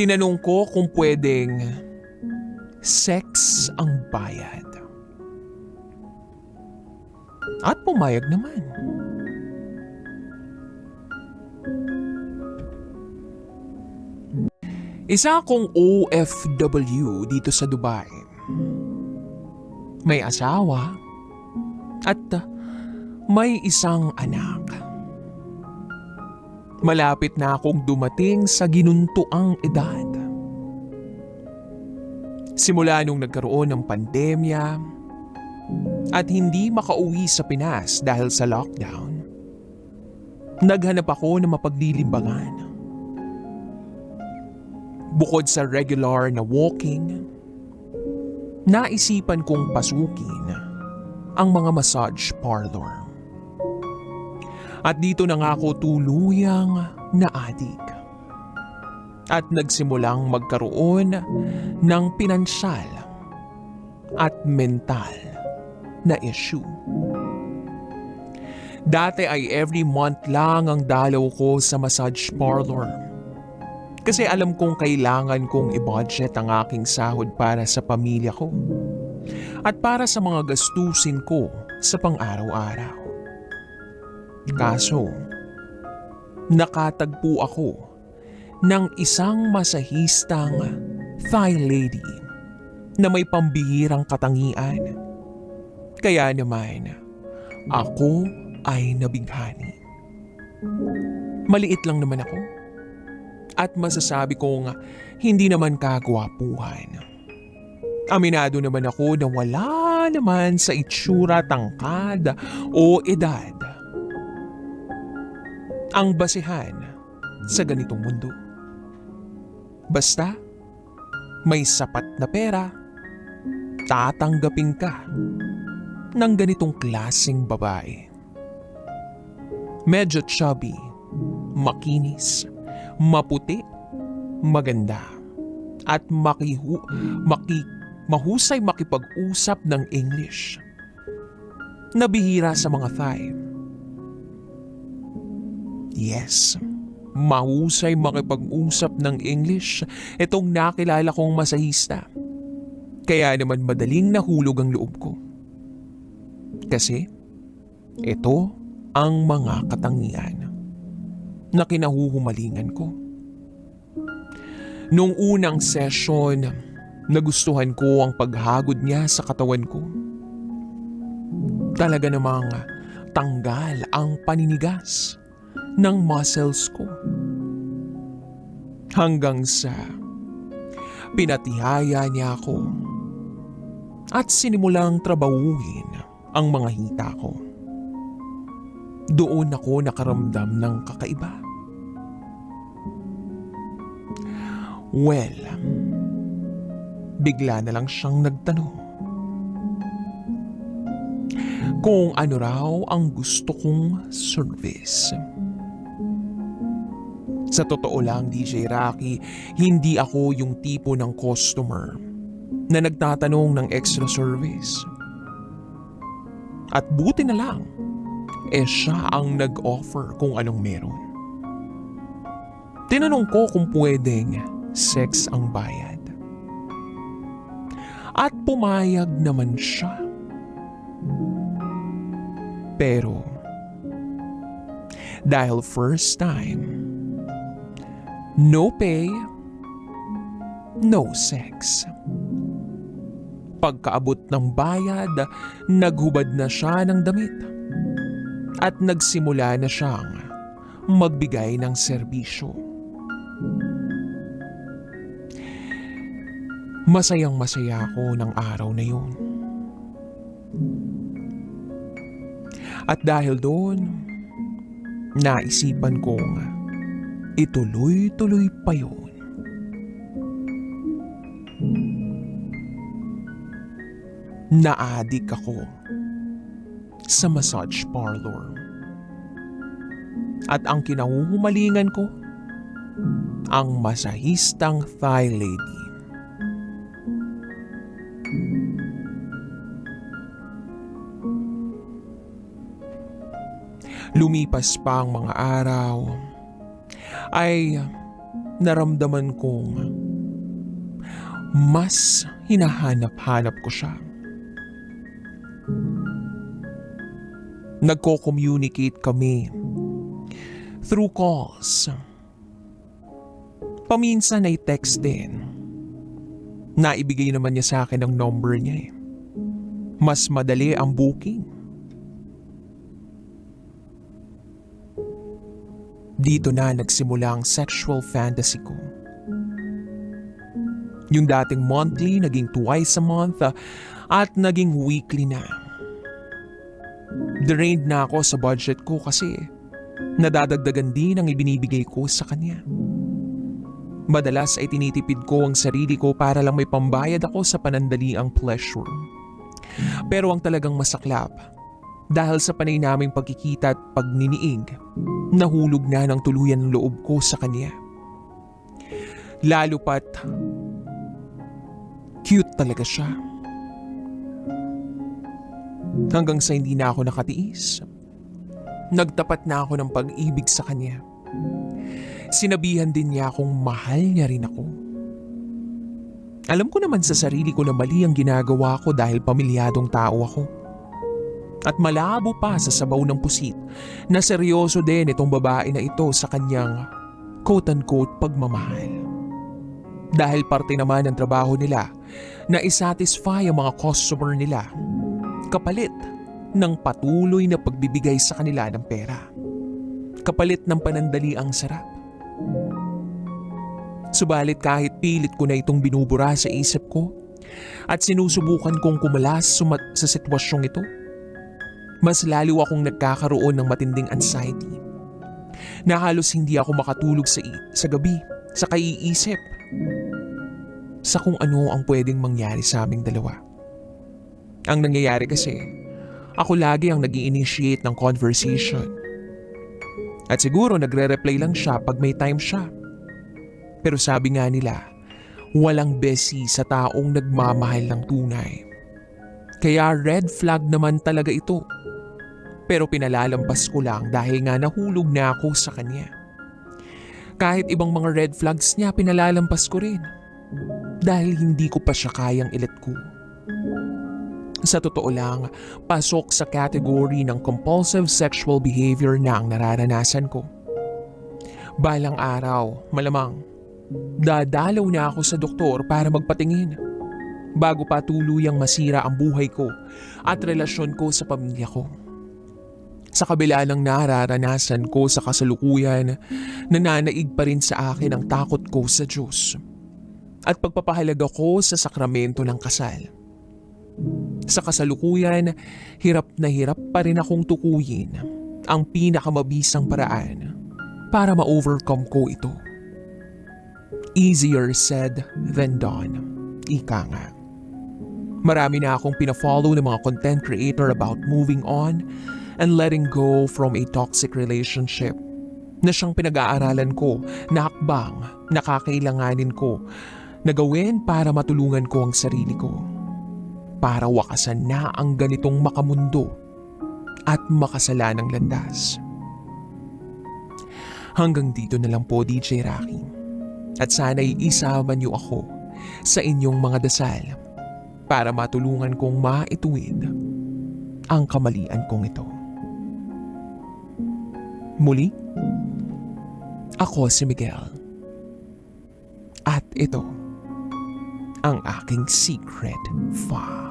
Tinanong ko kung pwedeng sex ang bayad. At pumayag naman. Isa akong OFW dito sa Dubai. May asawa at may isang anak. Malapit na akong dumating sa ginuntuang edad. Simula nung nagkaroon ng pandemya at hindi makauwi sa Pinas dahil sa lockdown, naghanap ako ng mapaglilimbangan. Bukod sa regular na walking, naisipan kong pasukin ang mga massage parlor. At dito na nga ako tuluyang naadik. At nagsimulang magkaroon ng pinansyal at mental na issue. Dati ay every month lang ang dalaw ko sa massage parlor. Kasi alam kong kailangan kong i-budget ang aking sahod para sa pamilya ko. At para sa mga gastusin ko sa pang-araw-araw. Kaso, nakatagpo ako ng isang masahistang Thai lady na may pambihirang katangian. Kaya naman, ako ay nabighani. Maliit lang naman ako. At masasabi kong hindi naman kagwapuhan. Aminado naman ako na wala naman sa itsura tangkad o edad ang basihan sa ganitong mundo. Basta, may sapat na pera, tatanggapin ka ng ganitong klasing babae. Medyo chubby, makinis, maputi, maganda, at makihu, maki, mahusay makipag-usap ng English. Nabihira sa mga Thai. Yes, mahusay makipag-usap ng English itong nakilala kong masahista. Kaya naman madaling nahulog ang loob ko. Kasi, ito ang mga katangian na kinahuhumalingan ko. Nung unang session, nagustuhan ko ang paghagod niya sa katawan ko. Talaga namang tanggal ang paninigas ng muscles ko. Hanggang sa pinatihaya niya ako at sinimulang trabahuhin ang mga hita ko. Doon ako nakaramdam ng kakaiba. Well, bigla na lang siyang nagtanong. Kung ano raw ang gusto kong service. Sa totoo lang, DJ Rocky, hindi ako yung tipo ng customer na nagtatanong ng extra service. At buti na lang, eh siya ang nag-offer kung anong meron. Tinanong ko kung pwedeng sex ang bayad. At pumayag naman siya. Pero, dahil first time, no pay, no sex. Pagkaabot ng bayad, naghubad na siya ng damit at nagsimula na siyang magbigay ng serbisyo. Masayang masaya ako ng araw na yun. At dahil doon, naisipan kong ituloy-tuloy pa yun. Naadik ako sa massage parlor. At ang kinahuhumalingan ko, ang masahistang Thai lady. Lumipas pa ang mga araw, ay naramdaman kong mas hinahanap-hanap ko siya. Nagko-communicate kami through calls. Paminsan ay text din. Naibigay naman niya sa akin ang number niya eh. Mas madali ang booking. Dito na nagsimula ang sexual fantasy ko. Yung dating monthly, naging twice a month ah, at naging weekly na. Drained na ako sa budget ko kasi nadadagdagan din ang ibinibigay ko sa kanya. Madalas ay tinitipid ko ang sarili ko para lang may pambayad ako sa panandaliang pleasure. Pero ang talagang masaklap, dahil sa panay naming pagkikita at pagniniig, nahulog na ng tuluyan ng loob ko sa kanya. Lalo pat, cute talaga siya. Hanggang sa hindi na ako nakatiis. Nagtapat na ako ng pag-ibig sa kanya. Sinabihan din niya akong mahal niya rin ako. Alam ko naman sa sarili ko na mali ang ginagawa ko dahil pamilyadong tao ako. At malabo pa sa sabaw ng pusit na seryoso din itong babae na ito sa kanyang quote-unquote pagmamahal. Dahil parte naman ng trabaho nila na isatisfy ang mga customer nila kapalit ng patuloy na pagbibigay sa kanila ng pera. Kapalit ng panandali ang sarap. Subalit kahit pilit ko na itong binubura sa isip ko at sinusubukan kong kumalas sa sitwasyong ito, mas lalo akong nagkakaroon ng matinding anxiety. Na halos hindi ako makatulog sa, sa gabi sa kaiisip sa kung ano ang pwedeng mangyari sa aming dalawa. Ang nangyayari kasi, ako lagi ang nag initiate ng conversation. At siguro nagre-reply lang siya pag may time siya. Pero sabi nga nila, walang besi sa taong nagmamahal ng tunay. Kaya red flag naman talaga ito. Pero pinalalampas ko lang dahil nga nahulog na ako sa kanya. Kahit ibang mga red flags niya pinalalampas ko rin. Dahil hindi ko pa siya kayang ilet ko. Sa totoo lang, pasok sa category ng compulsive sexual behavior na ang nararanasan ko. Balang araw, malamang, dadalaw na ako sa doktor para magpatingin bago pa tuluyang masira ang buhay ko at relasyon ko sa pamilya ko. Sa kabila ng nararanasan ko sa kasalukuyan, nananaig pa rin sa akin ang takot ko sa Diyos at pagpapahalaga ko sa sakramento ng kasal. Sa kasalukuyan, hirap na hirap pa rin akong tukuyin ang pinakamabisang paraan para ma-overcome ko ito. Easier said than done. Ika nga. Marami na akong pinafollow ng mga content creator about moving on and letting go from a toxic relationship na siyang pinag-aaralan ko na hakbang na kakailanganin ko na gawin para matulungan ko ang sarili ko para wakasan na ang ganitong makamundo at makasalanang landas. Hanggang dito na lang po DJ Rocky. At sana'y isama niyo ako sa inyong mga dasal para matulungan kong maituwid ang kamalian kong ito. Muli, ako si Miguel. At ito ang aking secret file.